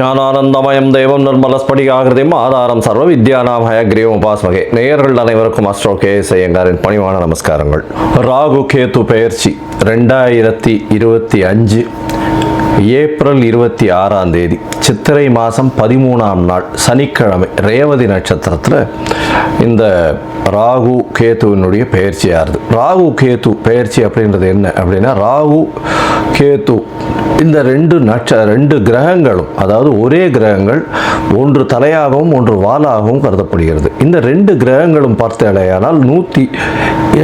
ஞானானந்தமயம் தெய்வம் நிர்மலஸ்படிகாகிருதியும் ஆதாரம் சர்வ வித்யானாம் ஹயக்ரீவம் உபாஸ்மகே. நேயர்கள் அனைவருக்கும் அஸ்ட்ரோ கே ஐயங்காரின் பணிவான நமஸ்காரங்கள். ராகு கேத்து பெயர்ச்சி ரெண்டாயிரத்தி இருபத்தி அஞ்சு ஏப்ரல் இருபத்தி ஆறாம் தேதி சித்திரை மாதம் பதிமூணாம் நாள் சனிக்கிழமை ரேவதி நட்சத்திரத்தில் இந்த ராகு கேத்துவினுடைய பெயர்ச்சியாகுது ராகு கேத்து பெயர்ச்சி அப்படின்றது என்ன அப்படின்னா ராகு கேத்து இந்த ரெண்டு நட்ச ரெண்டு கிரகங்களும் அதாவது ஒரே கிரகங்கள் ஒன்று தலையாகவும் ஒன்று வாலாகவும் கருதப்படுகிறது. இந்த ரெண்டு கிரகங்களும் பார்த்தாலேயானால் நூற்றி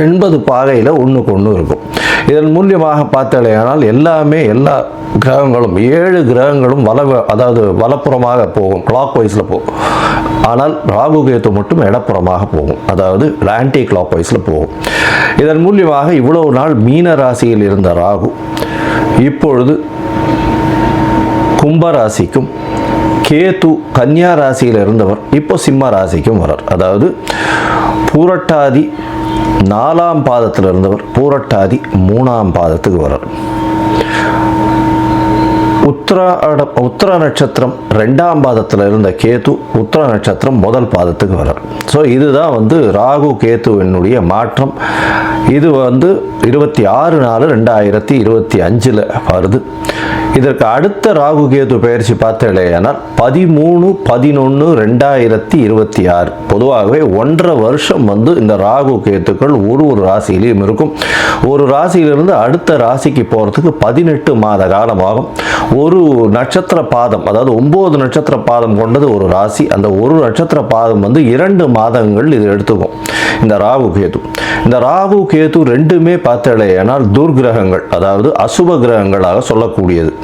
எண்பது பாகையில் ஒன்றுக்கு ஒன்று இருக்கும். இதன் மூலியமாக பார்த்தாலேயானால் எல்லாமே எல்லா கிரகங்களும் ஏழு கிரகங்களும் வல அதாவது வலப்புறமாக போகும் கிளாக் வைஸில் போகும். ஆனால் ராகு கேத்து மட்டும் இடப்புறமாக போகும் அதாவது ஆன்டி கிளாக் வைஸில் போகும். இதன் மூலியமாக இவ்வளவு நாள் மீன ராசியில் இருந்த ராகு இப்பொழுது கும்பராசிக்கும் கேத்து கேது கன்னியா ராசியில் இருந்தவர் இப்போ சிம்ம ராசிக்கும் வரார் அதாவது பூரட்டாதி நாலாம் பாதத்தில் இருந்தவர் பூரட்டாதி மூணாம் பாதத்துக்கு வரார் உத்தராட உத்தர நட்சத்திரம் ரெண்டாம் பாதத்தில் இருந்த கேது உத்தர நட்சத்திரம் முதல் பாதத்துக்கு வரார் ஸோ இதுதான் வந்து ராகு கேத்துவினுடைய மாற்றம். இது வந்து இருபத்தி ஆறு நாலு ரெண்டாயிரத்தி இருபத்தி அஞ்சில் வருது. இதற்கு அடுத்த ராகு கேது பயிற்சி பார்த்தேனால் பதிமூணு பதினொன்று ரெண்டாயிரத்தி இருபத்தி ஆறு. பொதுவாகவே ஒன்றரை வருஷம் வந்து இந்த ராகு கேத்துக்கள் ஒரு ஒரு ராசியிலையும் இருக்கும். ஒரு ராசியிலிருந்து அடுத்த ராசிக்கு போகிறதுக்கு பதினெட்டு மாத காலமாகும். ஒரு நட்சத்திர பாதம் அதாவது ஒம்பது நட்சத்திர பாதம் கொண்டது ஒரு ராசி. அந்த ஒரு நட்சத்திர பாதம் வந்து இரண்டு மாதங்கள் இது எடுத்துக்கும். இந்த ராகு கேது. இந்த ராகு கேது ரெண்டுமே பார்த்தலையானால் துர்கிரகங்கள் அதாவது அசுப கிரகங்களாக சொல்லக்கூடியது.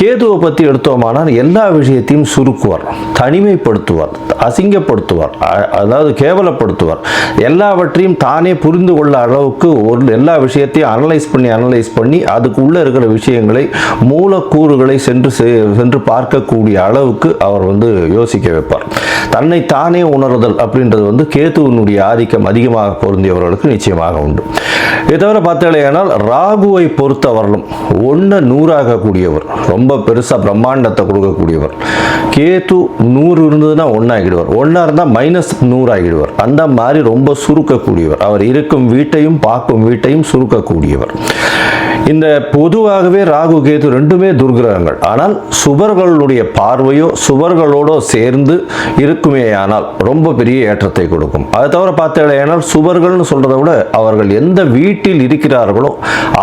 கேதுவை பற்றி எடுத்தோமானால் எல்லா விஷயத்தையும் சுருக்குவார் தனிமைப்படுத்துவார் அசிங்கப்படுத்துவார் அதாவது கேவலப்படுத்துவார். எல்லாவற்றையும் தானே புரிந்து கொள்ள அளவுக்கு ஒரு எல்லா விஷயத்தையும் அனலைஸ் பண்ணி அனலைஸ் பண்ணி அதுக்குள்ளே இருக்கிற விஷயங்களை மூலக்கூறுகளை சென்று செ- சென்று பார்க்கக்கூடிய அளவுக்கு அவர் வந்து யோசிக்க வைப்பார். தன்னை தானே உணர்தல் அப்படின்றது வந்து கேதுவினுடைய ஆதிக்கம் அதிகமாக பொருந்தியவர்களுக்கு நிச்சயமாக உண்டு. இதை தவிர பார்த்தாலேயானால் ராகுவை பொறுத்தவரலும் ஒன்று நூறாகக்கூடியவர் ரொம்ப பெருசாக பிரம்மாண்டத்தை கொடுக்கக்கூடியவர். கேத்து நூறு இருந்ததுன்னா ஒன்றாகிடுவார் ஒன்றா இருந்தால் மைனஸ் நூறாகிடுவார். அந்த மாதிரி ரொம்ப சுருக்கக்கூடியவர். அவர் இருக்கும் வீட்டையும் பார்க்கும் வீட்டையும் சுருக்கக்கூடியவர். இந்த பொதுவாகவே ராகு கேது ரெண்டுமே துர்கிரகங்கள் ஆனால் சுவர்களுடைய பார்வையோ சுவர்களோடோ சேர்ந்து இருக்குமேயானால் ரொம்ப பெரிய ஏற்றத்தை கொடுக்கும். அதை தவிர பார்த்தேனால் சுவர்கள்னு சொல்றதை விட அவர்கள் எந்த வீட்டில் இருக்கிறார்களோ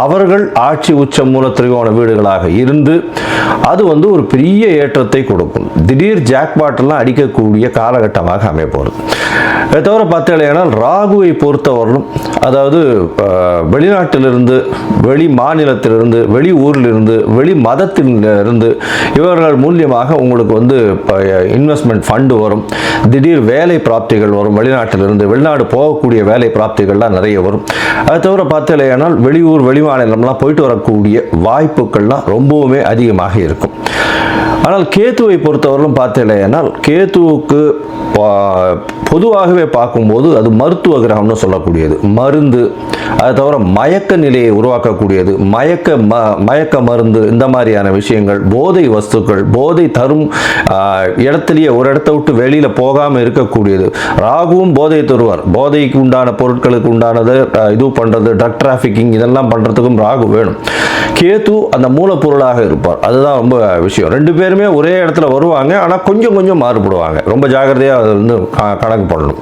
அவர்கள் ஆட்சி உச்ச மூல திரிகோண வீடுகளாக இருந்து அது வந்து ஒரு பெரிய ஏற்றத்தை கொடுக்கும். திடீர் ஜாக்பாட்டெல்லாம் அடிக்கக்கூடிய காலகட்டமாக அமைய அதை தவிர பார்த்தேனால் ராகுவை பொறுத்தவரையிலும் அதாவது வெளிநாட்டிலிருந்து வெளி மாநிலத்திலிருந்து வெளி ஊரிலிருந்து வெளி மதத்திலிருந்து இவர்கள் மூலியமாக உங்களுக்கு வந்து இன்வெஸ்ட்மெண்ட் ஃபண்டு வரும். திடீர் வேலை பிராப்திகள் வரும். வெளிநாட்டிலிருந்து வெளிநாடு போகக்கூடிய வேலை பிராப்திகள்லாம் நிறைய வரும். அது தவிர பார்த்தலையானால் வெளியூர் வெளிமாநிலம்லாம் போயிட்டு வரக்கூடிய வாய்ப்புகள்லாம் ரொம்பவுமே அதிகமாக இருக்கும். ஆனால் கேத்துவை பொறுத்தவரையிலும் பார்த்தலையானால் கேத்துவுக்கு பொதுவாகவே பார்க்கும்போது அது மருத்துவ கிரகம்னு சொல்லக்கூடியது. மருந்து அதை தவிர மயக்க நிலையை உருவாக்கக்கூடியது. மயக்க ம மயக்க மருந்து இந்த மாதிரியான விஷயங்கள் போதை வஸ்துக்கள் போதை தரும் இடத்துலையே ஒரு இடத்த விட்டு வெளியில் போகாமல் இருக்கக்கூடியது. ராகுவும் போதை தருவார். போதைக்கு உண்டான பொருட்களுக்கு உண்டானது இது பண்ணுறது ட்ரக் டிராஃபிக்கிங் இதெல்லாம் பண்ணுறதுக்கும் ராகு வேணும். கேத்து அந்த மூலப்பொருளாக இருப்பார். அதுதான் ரொம்ப விஷயம். ரெண்டு பேர் பேருமே ஒரே இடத்துல வருவாங்க ஆனால் கொஞ்சம் கொஞ்சம் மாறுபடுவாங்க. ரொம்ப ஜாகிரதையாக அதை வந்து கணக்கு பண்ணணும்.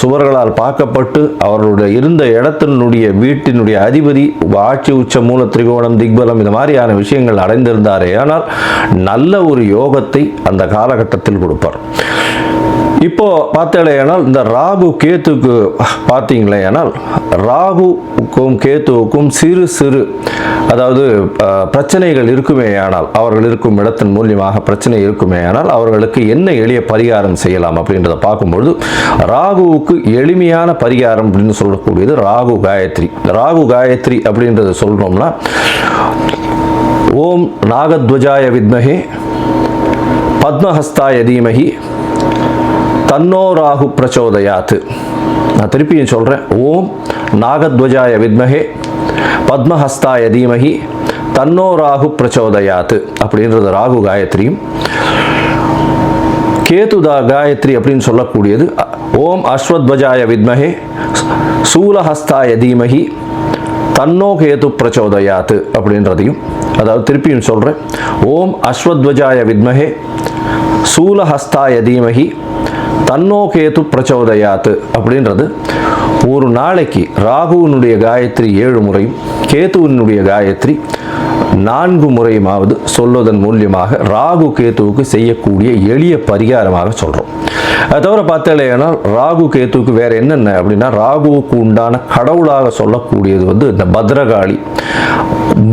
சுவர்களால் பார்க்கப்பட்டு அவர்களுடைய இருந்த இடத்தினுடைய வீட்டினுடைய அதிபதி ஆட்சி உச்ச மூல திரிகோணம் திக்பலம் இந்த மாதிரியான விஷயங்கள் அடைந்திருந்தாரே. ஆனால் நல்ல ஒரு யோகத்தை அந்த காலகட்டத்தில் கொடுப்பார். இப்போ பார்த்தேனால் இந்த ராகு கேத்துக்கு பார்த்தீங்களேயானால் ராகுக்கும் கேத்துவுக்கும் சிறு சிறு அதாவது பிரச்சனைகள் இருக்குமேயானால் அவர்கள் இருக்கும் இடத்தின் மூலியமாக பிரச்சனை இருக்குமேயானால் அவர்களுக்கு என்ன எளிய பரிகாரம் செய்யலாம் அப்படின்றத பார்க்கும்பொழுது ராகுவுக்கு எளிமையான பரிகாரம் அப்படின்னு சொல்லக்கூடியது ராகு காயத்ரி. ராகு காயத்ரி அப்படின்றத சொல்கிறோம்னா ஓம் நாகத்வஜாய வித்மகே பத்மஹஸ்தாய தீமகி தன்னோ பிரச்சோதயாத்து. நான் திருப்பியும் சொல்கிறேன் ஓம் நாகத்வஜாய வித்மகே பத்மஹஸ்தாய தீமகி தன்னோ ராகு பிரச்சோதயாத்து அப்படின்றது ராகு காயத்ரியும். கேதுதா காயத்ரி அப்படின்னு சொல்லக்கூடியது. ஓம் அஸ்வத்வஜாய வித்மகே சூலஹஸ்தாய தீமகி தன்னோ கேது பிரச்சோதயாத்து அப்படின்றதையும் அதாவது திருப்பியும் சொல்கிறேன் ஓம் அஸ்வத்வஜாய வித்மகே சூலஹஸ்தாய தீமகி தன்னோ பிரச்சோதயாத்து அப்படின்றது. ஒரு நாளைக்கு ராகுவினுடைய காயத்ரி ஏழு முறையும் கேதுவினுடைய காயத்ரி நான்கு முறையுமாவது சொல்வதன் மூலியமாக ராகு கேத்துவுக்கு செய்யக்கூடிய எளிய பரிகாரமாக சொல்கிறோம் அது தவிர பார்த்தேன்னா ராகு கேத்துவுக்கு வேறு என்னென்ன அப்படின்னா ராகுவுக்கு உண்டான கடவுளாக சொல்லக்கூடியது வந்து இந்த பத்ரகாளி.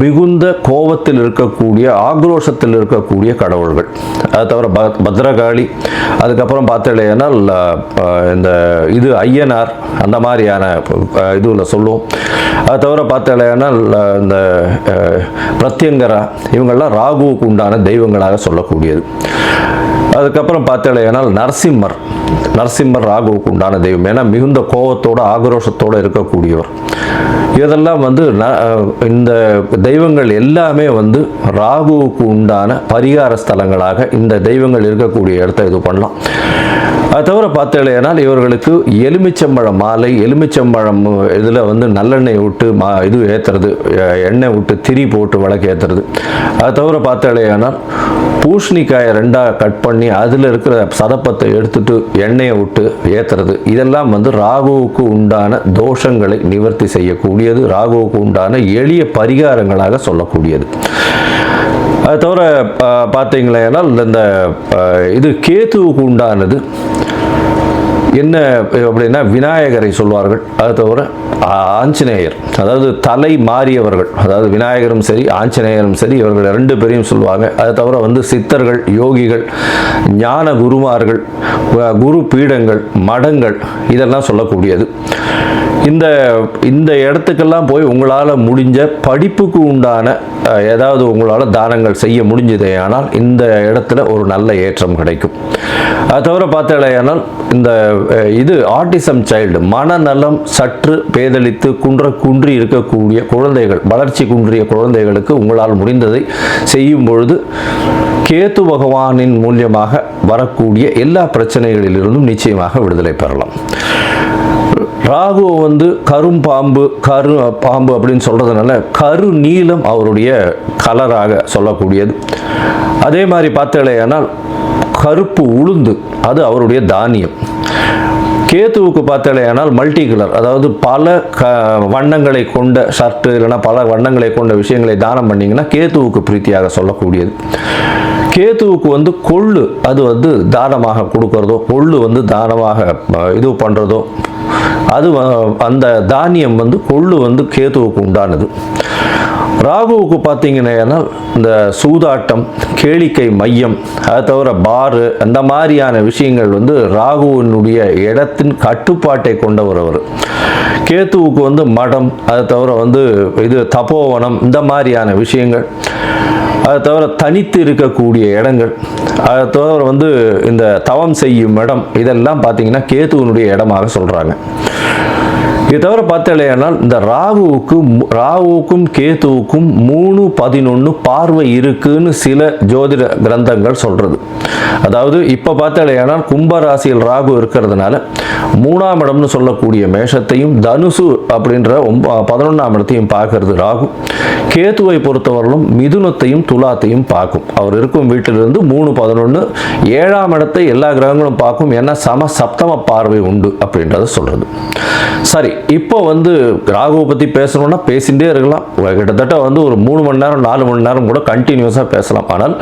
மிகுந்த கோபத்தில் இருக்கக்கூடிய ஆக்ரோஷத்தில் இருக்கக்கூடிய கடவுள்கள். அது தவிர ப பத்ரகாளி அதுக்கப்புறம் பார்த்தேன்னா இந்த இது ஐயனார் அந்த மாதிரியான இதுவில் சொல்லுவோம். அது தவிர பார்த்தேன்னா இந்த பிரத்யங்கரா இவங்கள்லாம் ராகுவுக்கு உண்டான தெய்வங்களாக சொல்லக்கூடியது. அதுக்கப்புறம் பார்த்தேனால் நரசிம்மர் நரசிம்மர் ராகுவுக்கு உண்டான தெய்வம். ஏன்னா மிகுந்த கோபத்தோடு ஆக்ரோஷத்தோடு இருக்கக்கூடியவர். இதெல்லாம் வந்து இந்த தெய்வங்கள் எல்லாமே வந்து ராகுவுக்கு உண்டான பரிகார ஸ்தலங்களாக இந்த தெய்வங்கள் இருக்கக்கூடிய இடத்த இது பண்ணலாம். அது தவிர பார்த்தேனால் இவர்களுக்கு எலுமிச்சம்பழம் மாலை எலுமிச்சம்பழம் இதில் வந்து நல்லெண்ணெய் விட்டு மா இது ஏற்றுறது எண்ணெய் விட்டு திரி போட்டு விளக்கு ஏற்றுறது அது தவிர பார்த்தேனால் பூஷணிக்காயை ரெண்டாக கட் பண்ணி அதில் இருக்கிற சதப்பத்தை எடுத்துட்டு எண்ணெயை விட்டு ஏற்றுறது இதெல்லாம் வந்து ராகுவுக்கு உண்டான தோஷங்களை நிவர்த்தி செய்யக்கூடியது ராகுவுக்கு உண்டான எளிய பரிகாரங்களாக சொல்லக்கூடியது. அது தவிர பார்த்தீங்களேனால் இந்த இது கேத்துவுக்கு உண்டானது. என்ன அப்படின்னா விநாயகரை சொல்வார்கள். அது தவிர ஆஞ்சநேயர் அதாவது தலை மாறியவர்கள். அதாவது விநாயகரும் சரி ஆஞ்சநேயரும் சரி இவர்கள் ரெண்டு பேரையும் சொல்லுவாங்க அது தவிர வந்து சித்தர்கள் யோகிகள் ஞான குருமார்கள் குரு பீடங்கள் மடங்கள் இதெல்லாம் சொல்லக்கூடியது. இந்த இந்த இடத்துக்கெல்லாம் போய் உங்களால் முடிஞ்ச படிப்புக்கு உண்டான ஏதாவது உங்களால் தானங்கள் செய்ய முடிஞ்சதே ஆனால் இந்த இடத்துல ஒரு நல்ல ஏற்றம் கிடைக்கும். அது தவிர பார்த்தாலேயானால் இந்த இது ஆட்டிசம் சைல்டு மனநலம் சற்று பேதளித்து குன்ற குன்றி இருக்கக்கூடிய குழந்தைகள் வளர்ச்சி குன்றிய குழந்தைகளுக்கு உங்களால் முடிந்ததை செய்யும் பொழுது கேத்து பகவானின் மூலியமாக வரக்கூடிய எல்லா பிரச்சனைகளிலிருந்தும் நிச்சயமாக விடுதலை பெறலாம். ராகு வந்து கரும்பாம்பு கரு பாம்பு அப்படின்னு சொல்கிறதுனால கரு நீலம் அவருடைய கலராக சொல்லக்கூடியது. அதே மாதிரி பார்த்தேனால் கருப்பு உளுந்து அது அவருடைய தானியம். கேத்துவுக்கு பார்த்தாலேயானால் மல்டி கலர் அதாவது பல க வண்ணங்களை கொண்ட ஷர்ட்டு இல்லைன்னா பல வண்ணங்களை கொண்ட விஷயங்களை தானம் பண்ணிங்கன்னா கேத்துவுக்கு பிரீத்தியாக சொல்லக்கூடியது. கேத்துவுக்கு வந்து கொள்ளு அது வந்து தானமாக கொடுக்கறதோ கொள்ளு வந்து தானமாக இது பண்ணுறதோ அது அந்த தானியம் வந்து கொள்ளு வந்து கேத்துவுக்கு உண்டானது. ராகுவுக்கு பார்த்தீங்கன்னா இந்த சூதாட்டம் கேளிக்கை மையம் அதை தவிர பாரு அந்த மாதிரியான விஷயங்கள் வந்து ராகுவினுடைய இடத்தின் கட்டுப்பாட்டை கொண்டவர் அவர். கேத்துவுக்கு வந்து மடம் அதை தவிர வந்து இது தபோவனம் இந்த மாதிரியான விஷயங்கள். அதை தவிர தனித்து இருக்கக்கூடிய இடங்கள் அதை தவிர வந்து இந்த தவம் செய்யும் இடம் இதெல்லாம் பார்த்தீங்கன்னா கேத்துவனுடைய இடமாக சொல்கிறாங்க இது தவிர பார்த்தலையானால் இந்த ராகுவுக்கு ராகுவுக்கும் கேத்துவுக்கும் மூணு பதினொன்று பார்வை இருக்குன்னு சில ஜோதிட கிரந்தங்கள் சொல்கிறது அதாவது இப்போ பார்த்தலையானால் கும்பராசியில் ராகு இருக்கிறதுனால மூணாம் இடம்னு சொல்லக்கூடிய மேஷத்தையும் தனுசு அப்படின்ற ஒம்ப பதினொன்றாம் இடத்தையும் பார்க்கறது ராகு. கேதுவை பொறுத்தவரையிலும் மிதுனத்தையும் துலாத்தையும் பார்க்கும். அவர் இருக்கும் வீட்டிலிருந்து மூணு பதினொன்று ஏழாம் இடத்தை எல்லா கிரகங்களும் பார்க்கும் ஏன்னா சம சப்தம பார்வை உண்டு அப்படின்றத சொல்கிறது சரி இப்போ வந்து ராகுவை பற்றி பேசணும்னா பேசிகிட்டே இருக்கலாம். கிட்டத்தட்ட வந்து ஒரு மூணு மணி நேரம் நாலு மணி நேரம் கூட கண்டினியூஸாக பேசலாம். ஆனால்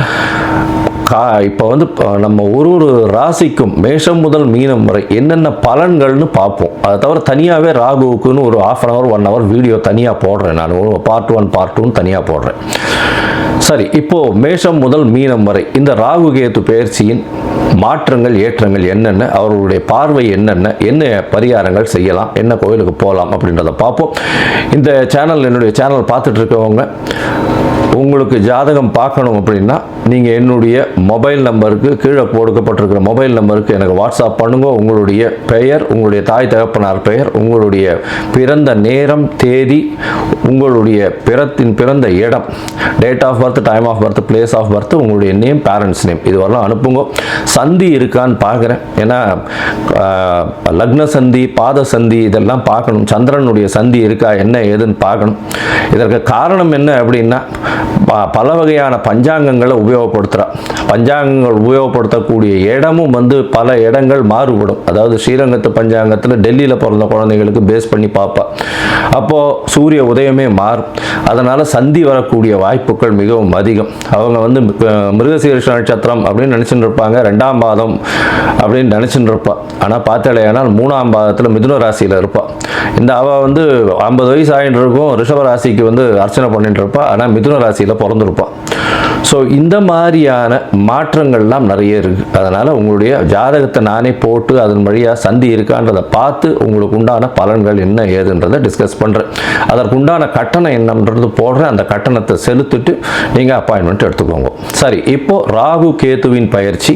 கா இப்போ வந்து நம்ம ஒரு ஒரு ராசிக்கும் மேஷம் முதல் மீனம் வரை என்னென்ன பலன்கள்னு பார்ப்போம். அதை தவிர தனியாகவே ராகுவுக்குன்னு ஒரு half an hour one hour video தனியாக போடுறேன் நான். பார்ட் ஒன் பார்ட் டூன்னு தனியாக போடுறேன். சரி இப்போது மேஷம் முதல் மீனம் வரை இந்த ராகு கேத்து பயிற்சியின் மாற்றங்கள் ஏற்றங்கள் என்னென்ன அவர்களுடைய பார்வை என்னென்ன என்ன பரிகாரங்கள் செய்யலாம் என்ன கோயிலுக்கு போகலாம் அப்படின்றத பார்ப்போம். இந்த சேனல் என்னுடைய சேனல் பார்த்துட்டு இருக்கவங்க உங்களுக்கு ஜாதகம் பார்க்கணும் அப்படின்னா நீங்கள் என்னுடைய மொபைல் நம்பருக்கு கீழே கொடுக்கப்பட்டிருக்கிற மொபைல் நம்பருக்கு எனக்கு வாட்ஸ்அப் பண்ணுங்க. உங்களுடைய பெயர் உங்களுடைய தாய் தகப்பனார் பெயர் உங்களுடைய பிறந்த நேரம் தேதி உங்களுடைய பிறத்தின் பிறந்த இடம் date of birth time of birth place of birth உங்களுடைய நேம் பேரண்ட்ஸ் நேம் இதுவரெல்லாம் அனுப்புங்க. சந்தி இருக்கான்னு பார்க்குறேன். ஏன்னா லக்ன சந்தி பாத சந்தி இதெல்லாம் பார்க்கணும். சந்திரனுடைய சந்தி இருக்கா என்ன ஏதுன்னு பார்க்கணும். இதற்கு காரணம் என்ன அப்படின்னா பல வகையான பஞ்சாங்கங்களை உபயோகப்படுத்துகிறா பஞ்சாங்கங்கள் உபயோகப்படுத்தக்கூடிய இடமும் வந்து பல இடங்கள் மாறுபடும். அதாவது ஸ்ரீரங்கத்து பஞ்சாங்கத்தில் டெல்லியில் பிறந்த குழந்தைகளுக்கு பேஸ் பண்ணி பார்ப்பா அப்போது சூரிய உதயமே மாறும். அதனால் சந்தி வரக்கூடிய வாய்ப்புகள் மிகவும் அதிகம். அவங்க வந்து மிருகசீரிஷ நட்சத்திரம் அப்படின்னு நினச்சிட்டு இருப்பாங்க ரெண்டாம் பாதம் அப்படின்னு நினச்சிட்டு இருப்பாள் ஆனால் பார்த்தாலேயானால் மூணாம் பாதத்தில் மிதுன ராசியில் இருப்பாள் இந்த அவள் வந்து ஐம்பது வயசு ஆகிட்டு இருக்கும் ரிஷப ராசிக்கு வந்து அர்ச்சனை பண்ணிட்டு இருப்பாள் ஆனால் மிதுன ராசியில் பிறந்திருப்போம் ஸோ இந்த மாதிரியான மாற்றங்கள்லாம் நிறைய இருக்குது அதனால் உங்களுடைய ஜாதகத்தை நானே போட்டு அதன் வழியாக சந்தி இருக்கான்றதை பார்த்து உங்களுக்கு உண்டான பலன்கள் என்ன ஏதுன்றதை டிஸ்கஸ் பண்ணுறேன் அதற்குண்டான கட்டணம் என்னன்றது போடுறேன். அந்த கட்டணத்தை செலுத்திட்டு நீங்கள் அப்பாயின்மெண்ட் எடுத்துக்கோங்க. சரி இப்போது ராகு கேதுவின் பயிற்சி.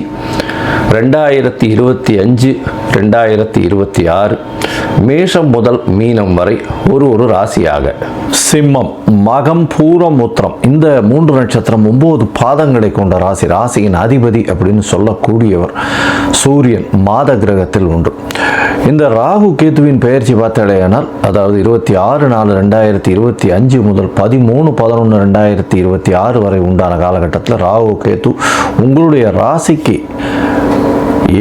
ரெண்டாயிரத்தி இருபத்தி அஞ்சு ரெண்டாயிரத்தி இருபத்தி ஆறு மேஷம் முதல் மீனம் வரை ஒரு ஒரு ராசியாக. சிம்மம் மகம் பூரமுத்திரம் இந்த மூன்று நட்சத்திரம் ஒன்பது பாதங்களை கொண்ட ராசி ராசியின் அதிபதி அப்படின்னு சொல்லக்கூடியவர் சூரியன் மாத கிரகத்தில் உண்டு இந்த ராகு கேத்துவின் பெயர்ச்சி பார்த்தாலேயானால் அதாவது இருபத்தி ஆறு நாலு ரெண்டாயிரத்தி இருபத்தி அஞ்சு முதல் பதிமூணு பதினொன்று ரெண்டாயிரத்தி இருபத்தி ஆறு வரை உண்டான காலகட்டத்தில் ராகு கேத்து உங்களுடைய ராசிக்கு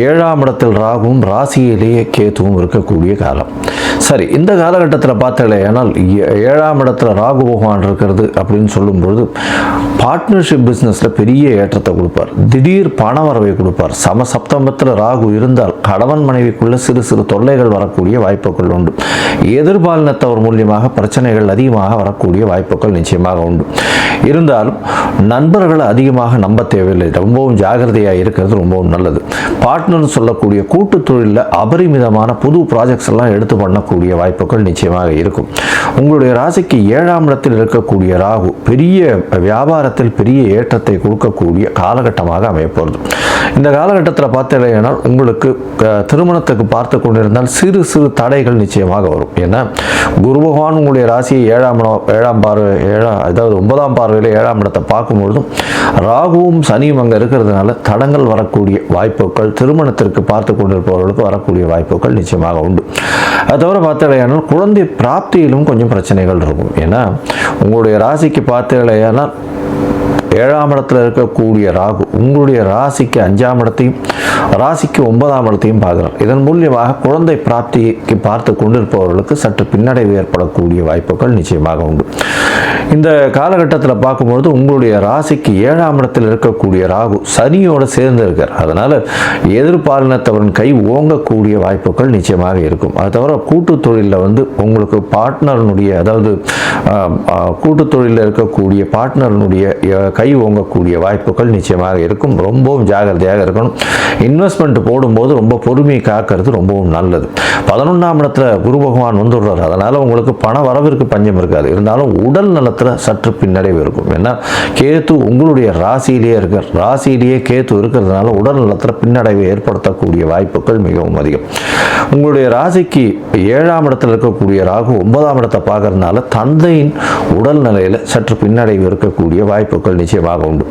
ஏழாம் இடத்தில் ராகுவும் ராசியிலேயே கேத்துவும் இருக்கக்கூடிய காலம். சரி இந்த காலகட்டத்தில் பார்த்தாலே ஆனால் ஏ- ஏழாம் இடத்துல ராகு பகவான் இருக்கிறது அப்படின்னு சொல்லும்பொழுது பார்ட்னர்ஷிப் பிஸ்னஸில் பெரிய ஏற்றத்தை கொடுப்பார். திடீர் பண வரவை கொடுப்பார். சம சப்தமத்தில் ராகு இருந்தால் கணவன் மனைவிக்குள்ள சிறு சிறு தொல்லைகள் வரக்கூடிய வாய்ப்புகள் உண்டு. எதிர்பாலினத்தவர் மூலியமாக பிரச்சனைகள் அதிகமாக வரக்கூடிய வாய்ப்புகள் நிச்சயமாக உண்டு. இருந்தாலும் நண்பர்களை அதிகமாக நம்ப தேவையில்லை. ரொம்பவும் ஜாகிரதையாக இருக்கிறது ரொம்பவும் நல்லது. பார்ட்னர்னு சொல்லக்கூடிய கூட்டு தொழிலில் அபரிமிதமான புது ப்ராஜெக்ட்ஸ் எல்லாம் எடுத்து வரக்கூடிய வாய்ப்புகள் நிச்சயமாக இருக்கும். உங்களுடைய ராசிக்கு ஏழாம் இடத்தில் இருக்கக்கூடிய ராகு பெரிய வியாபாரத்தில் பெரிய ஏற்றத்தை கொடுக்கக்கூடிய காலகட்டமாக அமையப்போகிறது இந்த காலகட்டத்தில் பார்த்தீங்கன்னா உங்களுக்கு திருமணத்துக்கு பார்த்து கொண்டிருந்தால் சிறு சிறு தடைகள் நிச்சயமாக வரும். ஏன்னா குரு பகவான் உங்களுடைய ராசியை ஏழாம் ஏழாம் பார்வை ஏழாம் அதாவது ஒன்பதாம் பார்வையில் ஏழாம் இடத்தை பார்க்கும்பொழுதும் ராகுவும் சனியும் அங்கே இருக்கிறதுனால தடங்கள் வரக்கூடிய வாய்ப்புகள் திருமணத்திற்கு பார்த்து கொண்டிருப்பவர்களுக்கு வரக்கூடிய வாய்ப்புகள் நிச்சயமாக உண்டு. அது தவிர பார்த்தீங்கன்னா குழந்தை பிராப்தியிலும் கொஞ்சம் பிரச்சனைகள் இருக்கும். ஏன்னா உங்களுடைய ராசிக்கு பார்த்தீங்கன்னா ஏழாம் இடத்துல இருக்கக்கூடிய ராகு உங்களுடைய ராசிக்கு அஞ்சாம் இடத்தையும் ராசிக்கு ஒன்பதாம் இடத்தையும் பார்க்குறார். இதன் மூலியமாக குழந்தை பிராப்திக்கு பார்த்து கொண்டிருப்பவர்களுக்கு சற்று பின்னடைவு ஏற்படக்கூடிய வாய்ப்புகள் நிச்சயமாக உண்டு. இந்த காலகட்டத்தில் பார்க்கும்பொழுது உங்களுடைய ராசிக்கு ஏழாம் இடத்தில் இருக்கக்கூடிய ராகு சனியோடு சேர்ந்து இருக்கார். அதனால் எதிர்பாலினத்தவரின் கை ஓங்கக்கூடிய வாய்ப்புகள் நிச்சயமாக இருக்கும். அது தவிர கூட்டு தொழிலில் வந்து உங்களுக்கு பார்ட்னர்னுடைய அதாவது கூட்டு தொழிலில் இருக்கக்கூடிய பார்ட்னர்னுடைய கை ஓங்கக்கூடிய வாய்ப்புகள் நிச்சயமாக இருக்கும். ரொம்பவும் ஜாகிரதையாக இருக்கணும். இன்வெஸ்ட்மெண்ட் போடும்போது ரொம்ப பொறுமையை காக்கிறது ரொம்பவும் நல்லது. பதினொன்றாம் இடத்துல குரு பகவான் வந்துடுறாரு. அதனால் உங்களுக்கு பண வரவிற்கு பஞ்சம் இருக்காது. இருந்தாலும் உடல் நலத்தில் சற்று பின்னடைவு இருக்கும். ஏன்னா கேத்து உங்களுடைய ராசியிலேயே இருக்க ராசியிலேயே கேத்து இருக்கிறதுனால உடல் நலத்தில் பின்னடைவை ஏற்படுத்தக்கூடிய வாய்ப்புகள் மிகவும் அதிகம். உங்களுடைய ராசிக்கு ஏழாம் இடத்தில் இருக்கக்கூடிய ராகு ஒன்பதாம் இடத்தை பார்க்கறதுனால தந்தையின் உடல் நிலையில் சற்று பின்னடைவு இருக்கக்கூடிய வாய்ப்புகள் நிச்சயமாக உண்டு.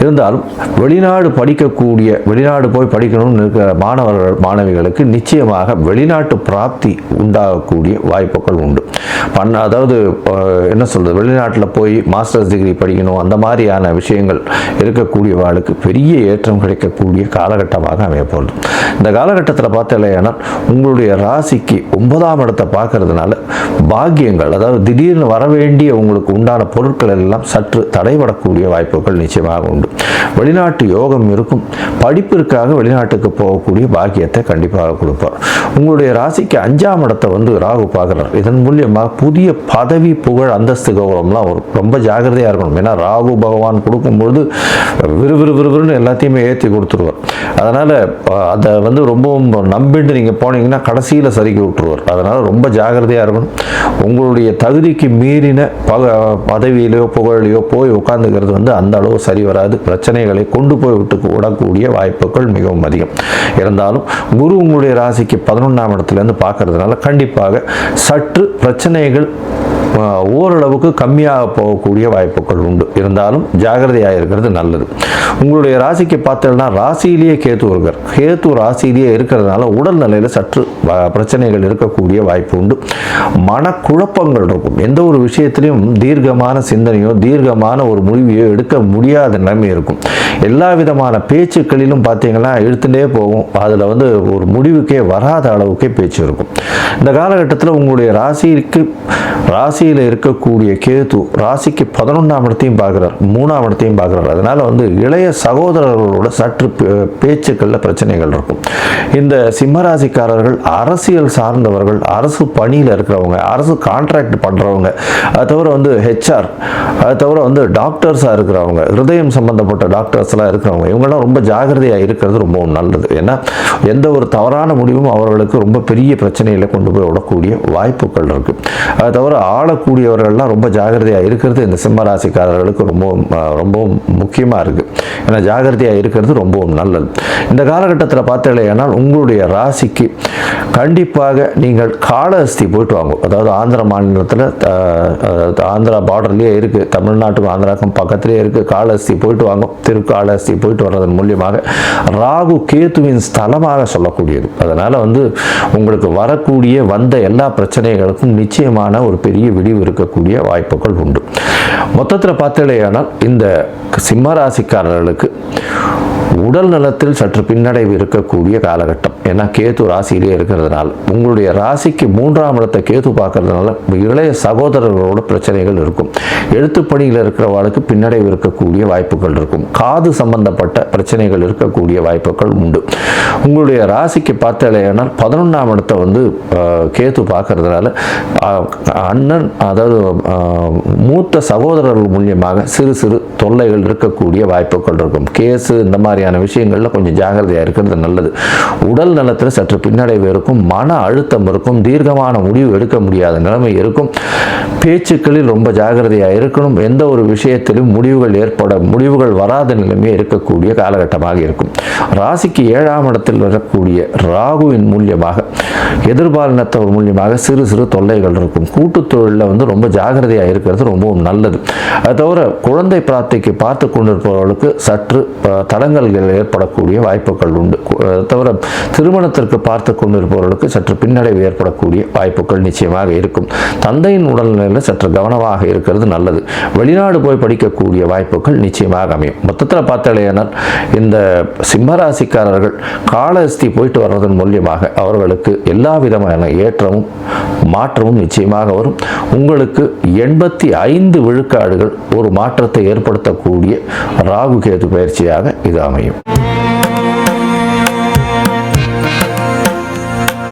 இருந்தாலும் வெளிநாடு படிக்கக்கூடிய வெளிநாடு போய் படிக்கணும்னு இருக்கிற மாணவர்கள் மாணவிகளுக்கு நிச்சயமாக வெளிநாட்டு பிராப்தி உண்டாகக்கூடிய வாய்ப்புகள் உண்டு. பண்ண அதாவது என்ன சொல்கிறது வெளிநாட்டில் போய் மாஸ்டர்ஸ் டிகிரி படிக்கணும் அந்த மாதிரியான விஷயங்கள் இருக்கக்கூடியவாளுக்கு பெரிய ஏற்றம் கிடைக்கக்கூடிய காலகட்டமாக அமையப்போகுது இந்த காலகட்டத்தில் பார்த்தலையானால் உங்களுடைய ராசிக்கு ஒன்பதாம் இடத்தை பார்க்கறதுனால பாக்கியங்கள் அதாவது திடீர்னு வர வேண்டிய உங்களுக்கு உண்டான பொருட்கள் எல்லாம் சற்று தடைபடக்கூடிய வாய்ப்புகள் நிச்சயமாக உண்டு. வெளிநாட்டு யோகம் இருக்கும். படிப்பிற்காக வெளிநாட்டுக்கு போகக்கூடிய பாக்கியத்தை கண்டிப்பாக கொடுப்பார். உங்களுடைய ராசிக்கு அஞ்சாம் இடத்தை வந்து ராகு பார்க்குறார். இதன் மூலியமாக புதிய பதவி புகழ் அந்தஸ்து கௌரவம்லாம் ஒரு ரொம்ப ஜாக்கிரதையாக இருக்கணும். ஏன்னா ராகு பகவான் கொடுக்கும்பொழுது விறுவிறு விறுவிறுன்னு எல்லாத்தையுமே ஏற்றி கொடுத்துருவார். அதனால் அதை வந்து ரொம்பவும் நம்பிட்டு நீங்கள் போனீங்கன்னா கடைசியில் சறுக்கி விட்டுருவார். அதனால் ரொம்ப ஜாக்கிரதையாக இருக்கணும். உங்களுடைய தகுதிக்கு மீறின பக பதவியிலையோ புகழிலையோ போய் உட்காந்துக்கிறது வந்து அந்த அளவு சரி வராது. பிரச்சனைகளை கொண்டு போய் விட்டு விடக்கூடிய வாய்ப்புகள் மிகவும் அதிகம். இருந்தாலும் குரு உங்களுடைய ராசிக்கு பதினொன்றாம் இடத்துலேருந்து பார்க்கறதுனால கண்டிப்பாக சற்று பிரச்சனைகள் ஓரளவுக்கு கம்மியாக போகக்கூடிய வாய்ப்புகள் உண்டு. இருந்தாலும் ஜாகிரதையாக இருக்கிறது நல்லது. உங்களுடைய ராசிக்கு பார்த்தீங்கன்னா ராசியிலேயே கேத்து இருக்கார் கேத்து ராசியிலேயே இருக்கிறதுனால உடல் நிலையில் சற்று பிரச்சனைகள் இருக்கக்கூடிய வாய்ப்பு உண்டு. மனக்குழப்பங்கள் இருக்கும். எந்த ஒரு விஷயத்திலையும் தீர்க்கமான சிந்தனையோ தீர்க்கமான ஒரு முடிவையோ எடுக்க முடியாத நிலைமை இருக்கும். எல்லா விதமான பேச்சுக்களிலும் பார்த்தீங்கன்னா இழுத்துட்டே போகும். அதில் வந்து ஒரு முடிவுக்கே வராத அளவுக்கே பேச்சு இருக்கும். இந்த காலகட்டத்தில் உங்களுடைய ராசிக்கு ராசி ராசியில் இருக்கக்கூடிய கேது ராசிக்கு பதினொன்றாம் இடத்தையும் பார்க்குறார் மூணாம் இடத்தையும் பார்க்குறார். அதனால் வந்து இளைய சகோதரர்களோட சற்று பேச்சுக்களில் பிரச்சனைகள் இருக்கும். இந்த சிம்மராசிக்காரர்கள் அரசியல் சார்ந்தவர்கள் அரசு பணியில் இருக்கிறவங்க அரசு கான்ட்ராக்ட் பண்ணுறவங்க அது தவிர வந்து ஹெச்ஆர் அது தவிர வந்து டாக்டர்ஸாக இருக்கிறவங்க ஹிருதயம் சம்பந்தப்பட்ட டாக்டர்ஸ்லாம் இருக்கிறவங்க இவங்கெல்லாம் ரொம்ப ஜாகிரதையாக இருக்கிறது ரொம்ப நல்லது. ஏன்னா எந்த ஒரு தவறான முடிவும் அவர்களுக்கு ரொம்ப பெரிய பிரச்சனையில் கொண்டு போய் விடக்கூடிய வாய்ப்புகள் இருக்குது அது தவிர ஆளக்கூடியவர்கள்லாம் ரொம்ப ஜாகிரதையாக இருக்கிறது இந்த சிம்ம ராசிக்காரர்களுக்கு ரொம்பவும் ரொம்பவும் முக்கியமாக இருக்குது ஏன்னா ஜாகிரதையாக இருக்கிறது ரொம்பவும் நல்லது. இந்த காலகட்டத்தில் பார்த்தீங்கன்னா உங்களுடைய ராசிக்கு கண்டிப்பாக நீங்கள் காலஹஸ்தி போயிட்டு வாங்க. அதாவது ஆந்திர மாநிலத்தில் ஆந்திரா பார்டர்லேயே இருக்குது தமிழ்நாட்டுக்கும் ஆந்திராக்கும் பக்கத்துலேயே இருக்குது காலஹஸ்தி போயிட்டு வாங்க. திருக்காலஹஸ்தி போயிட்டு வர்றதன் மூலியமாக ராகு கேத்துவின் ஸ்தலமாக சொல்லக்கூடியது. அதனால் வந்து உங்களுக்கு வரக்கூடிய வந்த எல்லா பிரச்சனைகளுக்கும் நிச்சயமான ஒரு பெரிய விடிவு இருக்கக்கூடிய வாய்ப்புகள் உண்டு. மொத்தத்தில் பார்த்தீங்கன்னா இந்த சிம்ம ராசிக்காரர்களுக்கு உடல் நலத்தில் சற்று பின்னடைவு இருக்கக்கூடிய காலகட்டம். ஏன்னா கேது ராசியிலே இருக்கிறதுனால உங்களுடைய ராசிக்கு மூன்றாம் இடத்தை கேது பார்க்கறதுனால இளைய சகோதரர்களோட பிரச்சனைகள் இருக்கும். எழுத்து பணியில் இருக்கிறவர்களுக்கு பின்னடைவு இருக்கக்கூடிய வாய்ப்புகள் இருக்கும். காது சம்பந்தப்பட்ட பிரச்சனைகள் இருக்கக்கூடிய வாய்ப்புகள் உண்டு. உங்களுடைய ராசிக்கு பார்த்தலையானால் பதினொன்றாம் இடத்தை வந்து கேது பார்க்கறதுனால அண்ணன் அண்ணன் அதாவது மூத்த சகோதரர்கள் மூலியமாக சிறு சிறு தொல்லைகள் இருக்கக்கூடிய வாய்ப்புகள் இருக்கும். கேஸு இந்த மாதிரியான விஷயங்களில் கொஞ்சம் ஜாகிரதையாக இருக்கிறது நல்லது. உடல் நலத்தில் சற்று பின்னடைவு இருக்கும். மன அழுத்தம் இருக்கும். தீர்க்கமான முடிவு எடுக்க முடியாத நிலைமை இருக்கும். பேச்சுக்களில் ரொம்ப ஜாகிரதையாக இருக்கணும். எந்த ஒரு விஷயத்திலும் முடிவுகள் ஏற்பட முடிவுகள் வராத நிலைமை இருக்கக்கூடிய காலகட்டமாக இருக்கும். ராசிக்கு ஏழாம் இடத்தில் வரக்கூடிய ராகுவின் மூலியமாக எதிர்பாலினத்தவர் மூலியமாக சிறு சிறு தொல்லைகள் இருக்கும். கூட்டுத்தொழில் விஷயங்களில் வந்து ரொம்ப ஜாகிரதையாக இருக்கிறது ரொம்பவும் நல்லது. அது தவிர குழந்தை பிரார்த்தைக்கு பார்த்து கொண்டிருப்பவர்களுக்கு சற்று தடங்கல்கள் ஏற்படக்கூடிய வாய்ப்புகள் உண்டு. அது தவிர திருமணத்திற்கு பார்த்து கொண்டிருப்பவர்களுக்கு சற்று பின்னடைவு ஏற்படக்கூடிய வாய்ப்புகள் நிச்சயமாக இருக்கும். தந்தையின் உடல்நிலையில் சற்று கவனமாக இருக்கிறது நல்லது. வெளிநாடு போய் படிக்கக்கூடிய வாய்ப்புகள் நிச்சயமாக அமையும். மொத்தத்தில் பார்த்தாலேனால் இந்த சிம்மராசிக்காரர்கள் காலஸ்தி போயிட்டு வர்றதன் மூலியமாக அவர்களுக்கு எல்லா விதமான ஏற்றமும் மாற்றமும் நிச்சயமாக வரும். உங்களுக்கு எண்பத்தி ஐந்து விழுக்காடுகள் ஒரு மாற்றத்தை ஏற்படுத்தக்கூடிய ராகு கேது பயிற்சியாக இது அமையும்.